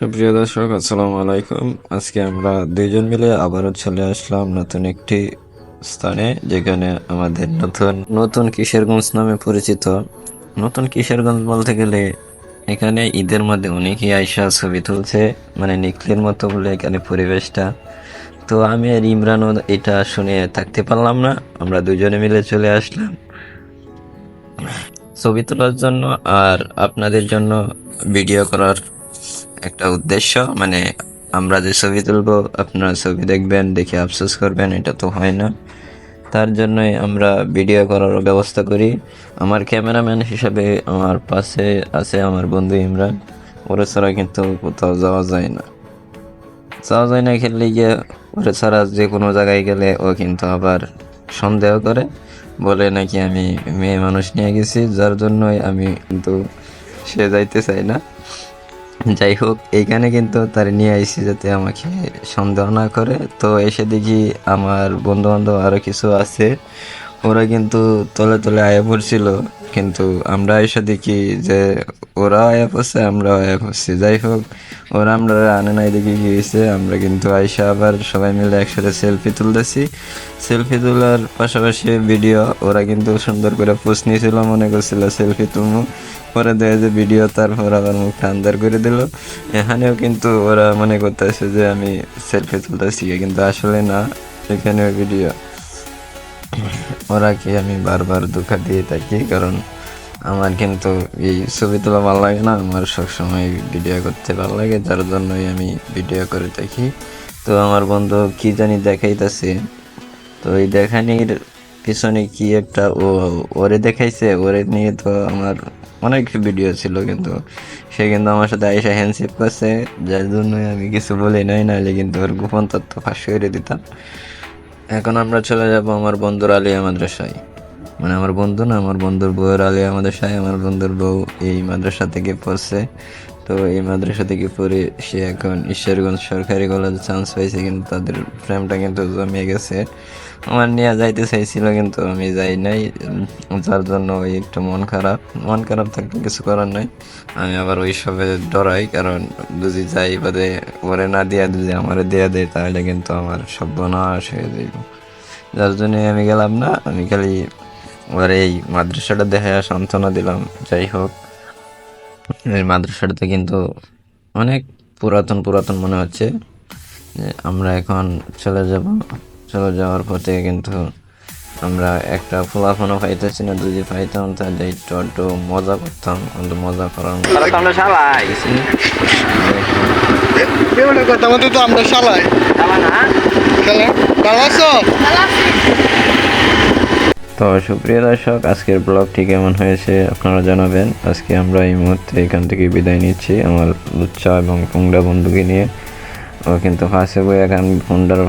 সুপ্রিয় দর্শক, আসসালামু আলাইকুম। আজকে আমরা দুইজন মিলে আবারও চলে আসলাম নতুন একটি স্থানে, যেখানে আমাদের নতুন নতুন কিশোরগঞ্জ নামে পরিচিত। নতুন কিশোরগঞ্জ বলতে গেলে এখানে ঈদের মধ্যে অনেকেই আইসা ছবি তুলছে মানে নিকলির মতো বলে এখানে পরিবেশটা। তো আমি আর ইমরানও এটা শুনে থাকতে পারলাম না, আমরা দুজনে মিলে চলে আসলাম। ছবি তোলার জন্য আর আপনাদের জন্য ভিডিও করার একটা উদ্দেশ্য মানে আমরা যে ছবি তুলবো, আপনারা ছবি দেখবেন, দেখে আফসোস করবেন, এটা তো হয় না। তার জন্যই আমরা ভিডিও করার ব্যবস্থা করি। আমার ক্যামেরাম্যান হিসাবে আমার পাশে আছে আমার বন্ধু ইমরান। ওরা ছাড়া কিন্তু কোথাও যাওয়া যায় না। যাওয়া যায় না খেললে গিয়ে ওরা ছাড়া যে কোনো জায়গায় গেলে ও কিন্তু আবার সন্দেহ করে। বলে নাকি আমি মেয়ে মানুষ নিয়ে গেছি, যার জন্যই আমি কিন্তু সে যাইতে চাই না। যাই হোক এইখানে কিন্তু তার নিয়ে আইসি যাতে আমাকে সন্দেহ না করে। তো এসে দেখি আমার বন্ধু বান্ধব আরও কিছু আছে। ওরা কিন্তু তলে তলে আয়া পড়ছিল। কিন্তু আমরা এসে দেখি যে ওরা আয়া পড়ছে আমরাও আয়া পড়ছি। যাই হোক, ওরা আমরা আনে নাই দেখি কি হয়েছে, আমরা কিন্তু আইসা আবার সবাই মিলে একসাথে সেলফি তুলতেছি। সেলফি তোলার পাশাপাশি ভিডিও ওরা কিন্তু সুন্দর করে পোস্ট নিয়েছিল, মনে করছিল সেলফি তুলবো। পরে দেয় যে ভিডিও তারপর আবার মুখটা আন্দার করে দিল। এখানেও কিন্তু ওরা মনে করতেছে যে আমি সেলফি তুলতেছি, কিন্তু আসলে না, এখানেও ভিডিও ওরাকে আমি বারবার ধোকা দিয়ে থাকি? কারণ আমার কিন্তু এই ছবি তোলা ভালো লাগে না। আমার সবসময় ভিডিও করতে ভালো লাগে, যার জন্যই আমি ভিডিও করে থাকি। তো আমার বন্ধু কি জানি দেখাইতেছে। তো এই দেখানির পিছনে কি একটা ও, ওরে দেখাইছে। ওরে নিয়ে তো আমার অনেক ভিডিও ছিল কিন্তু সে কিন্তু আমার সাথে আইসা হ্যান্ডশিপ করছে। যার জন্যই আমি কিছু বলি নাই, নাহলে কিন্তু ওর গোপন তথ্য ফাঁস করে দিতাম। এখন আমরা চলে যাব আমার বন্ধুর আলিয়া মাদ্রাসায়। মানে আমার বন্ধু না, আমার বন্ধুর বউয়ের আলিয়া মাদ্রাসায়, আমার বন্ধুর বউ এই মাদ্রাসা থেকে পড়ছে। তো এই মাদ্রাসা থেকে পড়ে সে এখন ঈশ্বরগঞ্জ সরকারি কলেজে চান্স পাইছে, কিন্তু তাদের প্রেমটা কিন্তু জমে গেছে। আমার নিয়ে যাইতে চাইছিল, কিন্তু আমি যাই নাই। যার জন্য ওই একটু মন খারাপ। মন খারাপ থাকলে কিছু করার নাই। আমি আবার ওই সবে ডরাই, কারণ যদি যাই বাদে ওরে না দিয়া যদি আমার দেয়া দেয়, তাহলে কিন্তু আমার সর্বনাশ হয়ে যাইব। যার জন্য আমি গেলাম না, আমি খালি ওর এই মাদ্রাসাটা দেখে সান্ত্বনা দিলাম। যাই হোক। এই মাদ্রাসাটাতে কিন্তু অনেক পুরাতন পুরাতন মনে হচ্ছে। যে আমরা এখন চলে যাব চলে যাওয়ার পথে কিন্তু আমরা একটা ফোলাফোনও পাইতেছি না। যদি পাইতাম তাহলে একটু একটু মজা করতাম কিন্তু মজা করার কথা মতো তো আমরা না আছো। তো সুপ্রিয় দর্শক, আজকের ব্লগটি কেমন হয়েছে আপনারা জানাবেন। আজকে আমরা এই মুহূর্তে এখান থেকে বিদায় নিচ্ছি আমার লুচ্চা এবং পুংডা বন্ধুকে নিয়ে। ও কিন্তু ফাঁসে বই এখন ফোনটার